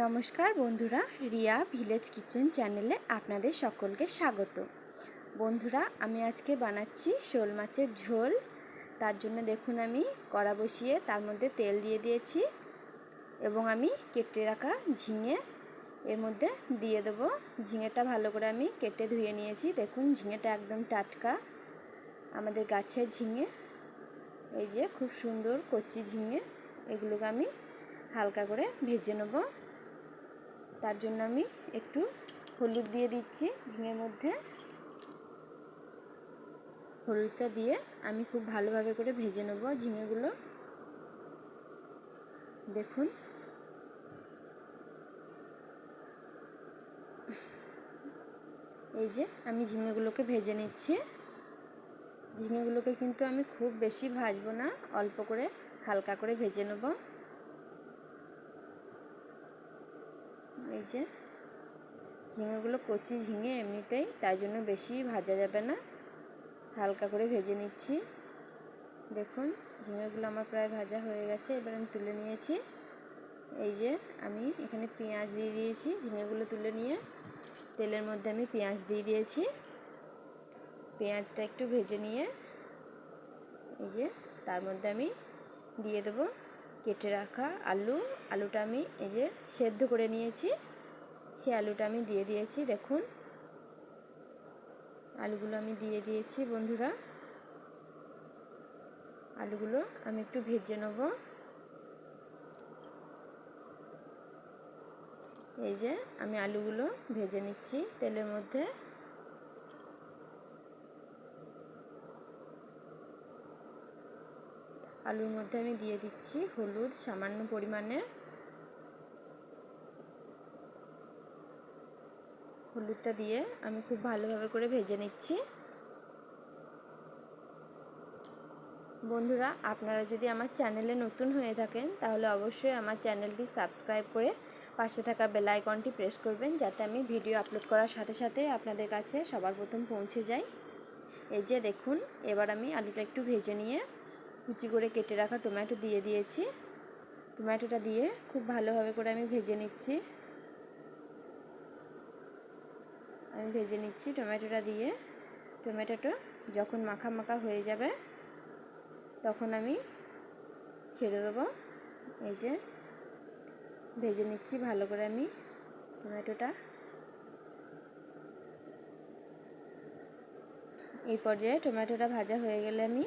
নমস্কার বন্ধুরা, Riya village kitchen চ্যানেলে আপনাদের সকলকে স্বাগত। বন্ধুরা, আমি আজকে বানাচ্ছি শোল মাছের ঝোল। তার জন্য দেখুন আমি কড়া বসিয়ে তার মধ্যে তেল দিয়ে দিয়েছি এবং আমি কেটে রাখা ঝিঙে এর মধ্যে দিয়ে দেবো। ঝিঙেটা ভালো করে আমি কেটে ধুয়ে নিয়েছি। দেখুন, ঝিঙেটা একদম টাটকা। আমাদের গাছের ঝিঙে, এই যে খুব সুন্দর কচি ঝিঙে, এগুলোকে আমি হালকা করে ভেজে নেব। তার জন্য আমি একটু হলুদ দিয়ে দিচ্ছি ঝিঙের মধ্যে। হলুদটা দিয়ে আমি খুব ভালোভাবে করে ভেজে নেব ঝিঙেগুলো। দেখুন। এই যে আমি ঝিঙেগুলোকে ভেজে নিচ্ছি। ঝিঙেগুলোকে কিন্তু আমি খুব বেশি ভাজবো না, অল্প করে হালকা করে ভেজে নেব। এই যে, ঝিঙেগুলো কচি ঝিঙে এমনিতেই, তাই জন্য বেশি ভাজা যাবে না। হালকা করে ভেজে নিচ্ছি। দেখুন, ঝিঙেগুলো আমার প্রায় ভাজা হয়ে গেছে, এবার আমি তুলে নিয়েছি। এই যে, আমি এখানে পেঁয়াজ দিয়ে দিয়েছি, ঝিঙেগুলো তুলে নিয়ে। তেলের মধ্যে আমি পেঁয়াজ দিয়ে দিয়েছি। পেঁয়াজটা একটু ভেজে নিয়ে, এই যে, তার মধ্যে আমি দিয়ে দেবো কেটে রাখা আলু। আলুটা আমি এই যে সেদ্ধ করে নিয়েছি। সে আলুটা আমি দিয়ে দিয়েছি, দেখুন। আলুগুলো আমি দিয়ে দিয়েছি, বন্ধুরা। আলুগুলো আমি একটু ভেজে নেব। এই যে আমি আলুগুলো ভেজে নিচ্ছি তেলের মধ্যে। আলুর মধ্যে আমি দিয়ে দিচ্ছি হলুদ, সামান্য পরিমাণে। হলুদটা দিয়ে আমি খুব ভালোভাবে করে ভেজে নিচ্ছি। বন্ধুরা, আপনারা যদি আমার চ্যানেলে নতুন হয়ে থাকেন, তাহলে অবশ্যই আমার চ্যানেলটি সাবস্ক্রাইব করে পাশে থাকা বেল আইকনটি প্রেস করবেন, যাতে আমি ভিডিও আপলোড করার সাথে সাথে আপনাদের কাছে সবার প্রথম পৌঁছে যাই। এই যে দেখুন, এবার আমি আলুটা একটু ভেজে নিয়ে কুচি করে কেটে রাখা টমেটো দিয়ে দিয়েছি। টমেটোটা দিয়ে খুব ভালোভাবে করে আমি ভেজে নিচ্ছি। আমি ভেজে নিচ্ছি টমেটোটা দিয়ে। টমেটোটা যখন মাখা মাখা হয়ে যাবে, তখন আমি ছেড়ে দেবো। এই যে ভেজে নিচ্ছি ভালো করে আমি টমেটোটা। এই পর্যায়ে টমেটোটা ভাজা হয়ে গেলে আমি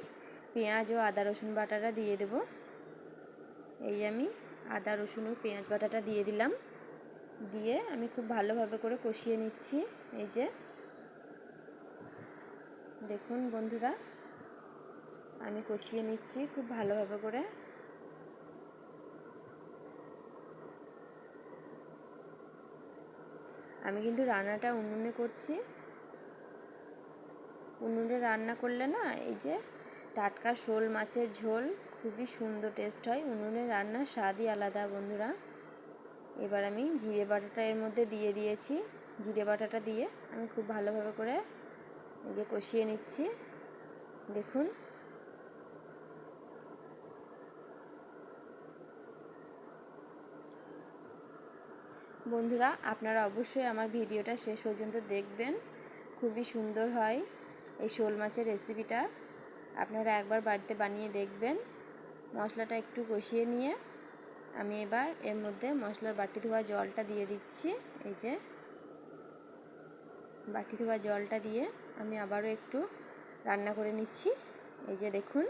পেঁয়াজ ও আদা, রসুন বাটাটা দিয়ে দেব। এই আমি আদা, রসুন ও পেঁয়াজ বাটাটা দিয়ে দিলাম। দিয়ে আমি খুব ভালোভাবে করে কষিয়ে নিচ্ছি। এই যে দেখুন বন্ধুরা, আমি কষিয়ে নিচ্ছি খুব ভালোভাবে করে। আমি কিন্তু রান্নাটা উনুনে করছি। উনুনে রান্না করলে না, এই যে টাটকা শোল মাছের ঝোল, খুবই সুন্দর টেস্ট হয়। উনুনের রান্নার স্বাদই আলাদা বন্ধুরা। এবার আমি জিরে বাটাটা এর মধ্যে দিয়ে দিয়েছি। জিরে বাটাটা দিয়ে আমি খুব ভালোভাবে করে যে কষিয়ে নিচ্ছি। দেখুন। বন্ধুরা, আপনারা অবশ্যই আমার ভিডিওটা শেষ পর্যন্ত দেখবেন। খুবই সুন্দর হয় এই শোল মাছের রেসিপিটা আপনারা একবার বাড়িতে বানিয়ে দেখবেন। মশলাটা একটু কষিয়ে নিয়ে আমি এবার এর মধ্যে মশলার বাটি ধোয়া জলটা দিয়ে দিচ্ছি। এই যে বাটি ধোয়া জলটা দিয়ে আমি আবারও একটু রান্না করে নিচ্ছি। এই যে দেখুন।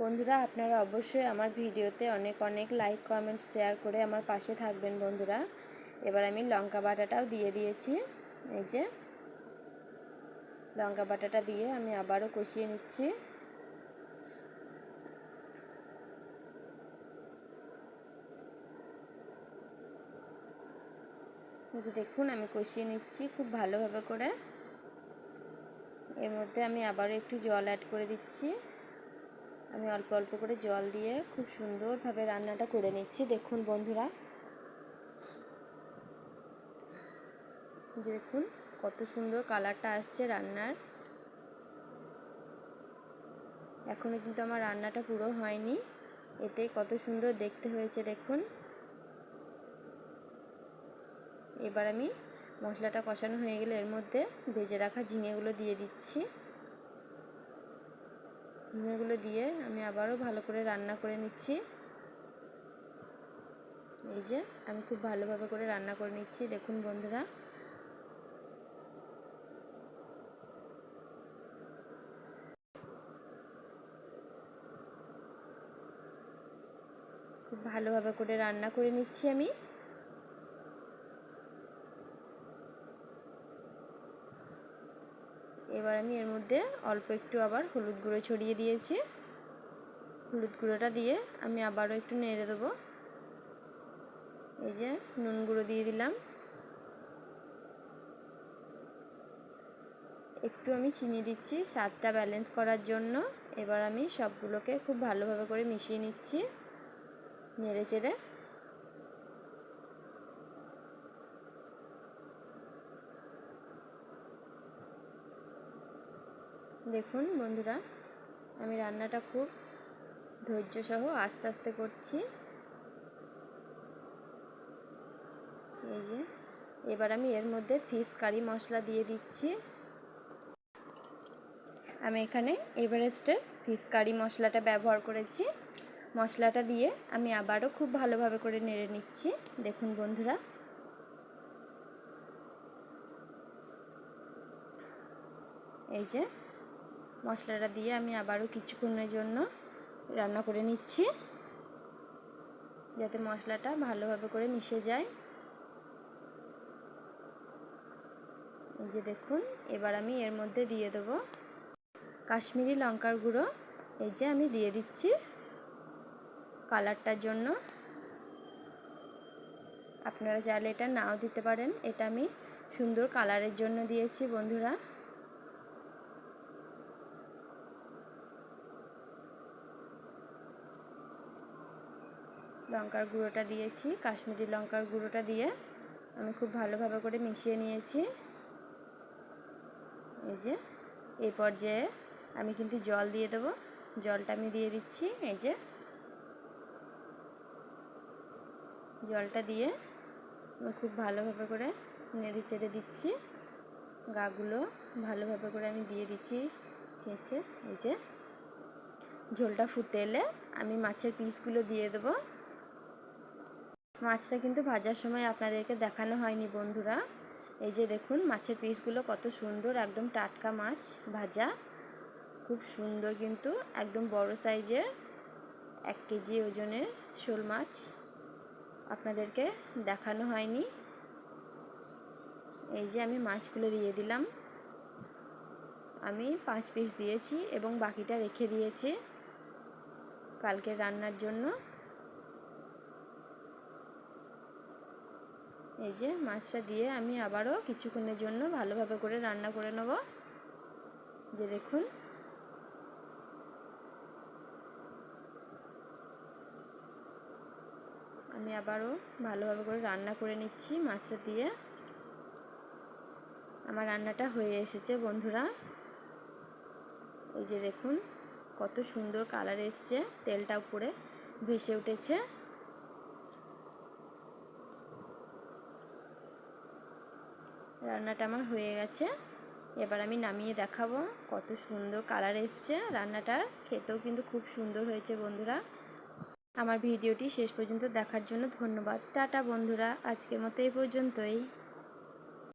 বন্ধুরা, আপনারা অবশ্যই আমার ভিডিওতে অনেক অনেক লাইক কমেন্ট শেয়ার করে আমার পাশে থাকবেন বন্ধুরা। এবার আমি লঙ্কা বাটাটাও দিয়ে দিয়েছি। এই যে লঙ্কা বাটাটা দিয়ে আমি আবারও কষিয়ে নিচ্ছি। দেখুন, আমি কষিয়ে নিচ্ছি খুব ভালোভাবে করে। এর মধ্যে আমি আবারও একটু জল অ্যাড করে দিচ্ছি। আমি অল্প অল্প করে জল দিয়ে খুব সুন্দরভাবে রান্নাটা করে নিচ্ছি। দেখুন বন্ধুরা। দেখুন। কত সুন্দর কালারটা আসছে রান্নার। এখনও কিন্তু আমার রান্নাটা পুরো হয়নি। এতে কত সুন্দর দেখতে হয়েছে দেখুন। এবার আমি মশলাটা কষানো হয়ে গেলে এর মধ্যে ভেজে রাখা ঝিঙেগুলো দিয়ে দিচ্ছি। ঝিঙেগুলো দিয়ে আমি আবারও ভালো করে রান্না করে নিচ্ছি। এই যে আমি খুব ভালোভাবে করে রান্না করে নিচ্ছি। দেখুন বন্ধুরা খুব ভালোভাবে করে রান্না করে নিচ্ছি আমি। এবার আমি এর মধ্যে অল্প একটু আবার হলুদ গুঁড়ো ছড়িয়ে দিয়েছি। হলুদ গুঁড়োটা দিয়ে আমি আবারও একটু নেড়ে দেবো। এই যে নুন গুঁড়ো দিয়ে দিলাম। একটু আমি চিনি দিচ্ছি স্বাদটা ব্যালেন্স করার জন্য। এবার আমি সবগুলোকে খুব ভালোভাবে করে মিশিয়ে নিচ্ছি। নেড়ে চেড়ে। দেখুন বন্ধুরা, আমি রান্নাটা খুব ধৈর্য সহ আস্তে আস্তে করছি। এই যে, এবার আমি এর মধ্যে ফিশ কারি মশলা দিয়ে দিচ্ছি। আমি এখানে এভারেস্টের ফিশ কারি মশলাটা ব্যবহার করেছি। মশলাটা দিয়ে আমি আবারও খুব ভালোভাবে করে নেড়ে নিচ্ছি। দেখুন বন্ধুরা। এই যে মশলাটা দিয়ে আমি আবারও কিছুক্ষণের জন্য রান্না করে নিচ্ছি। যাতে মশলাটা ভালোভাবে করে মিশে যায়। এই যে দেখুন, এবার আমি এর মধ্যে দিয়ে দেবো কাশ্মীরি লঙ্কার গুঁড়ো। এই যে আমি দিয়ে দিচ্ছি। কালারটার জন্য। আপনারা চাইলে এটা নাও দিতে পারেন। এটা আমি সুন্দর কালারের জন্য দিয়েছি বন্ধুরা। লঙ্কার গুঁড়োটা দিয়েছি, কাশ্মীরি লঙ্কার গুঁড়োটা দিয়ে আমি খুব ভালোভাবে করে মিশিয়ে নিয়েছি। এই যে এই পর্যায়ে আমি কিন্তু জল দিয়ে দেবো। জলটা আমি দিয়ে দিচ্ছি, এই যে। জলটা দিয়ে খুব ভালোভাবে করে নেড়ে চেড়ে দিচ্ছি। গাগুলো ভালোভাবে করে আমি দিয়ে দিচ্ছি চেঁচে, এই যে। ঝোলটা ফুটে এলে আমি মাছের পিসগুলো দিয়ে দেবো। মাছটা কিন্তু ভাজার সময় আপনাদেরকে দেখানো হয়নি বন্ধুরা। এই যে দেখুন, মাছের পিসগুলো কত সুন্দর, একদম টাটকা মাছ ভাজা। খুব সুন্দর কিন্তু, একদম বড় সাইজের, এক কেজি ওজনের শোল মাছ। আপনাদেরকে দেখানো হয়নি। এই যে আমি মাছগুলো দিয়ে দিলাম। আমি পাঁচ পিস দিয়েছি এবং বাকিটা রেখে দিয়েছি কালকে রান্নার জন্য। এই যে মাছটা দিয়ে আমি আবারও কিছুক্ষণের জন্য ভালোভাবে করে রান্না করে নেব। যে দেখুন আমি আবারও ভালোভাবে করে রান্না করে নিচ্ছি মাছটা দিয়ে। আমার রান্নাটা হয়ে এসেছে বন্ধুরা। এই যে দেখুন, কত সুন্দর কালার এসছে, তেলটা উপরে ভেসে উঠেছে। রান্নাটা আমার হয়ে গেছে। এবার আমি নামিয়ে দেখাবো কত সুন্দর কালার এসছে রান্নাটার। খেতেও কিন্তু খুব সুন্দর হয়েছে বন্ধুরা। আমার ভিডিওটি শেষ পর্যন্ত দেখার জন্য ধন্যবাদ। টাটা বন্ধুরা আজকের মতো এই পর্যন্তই।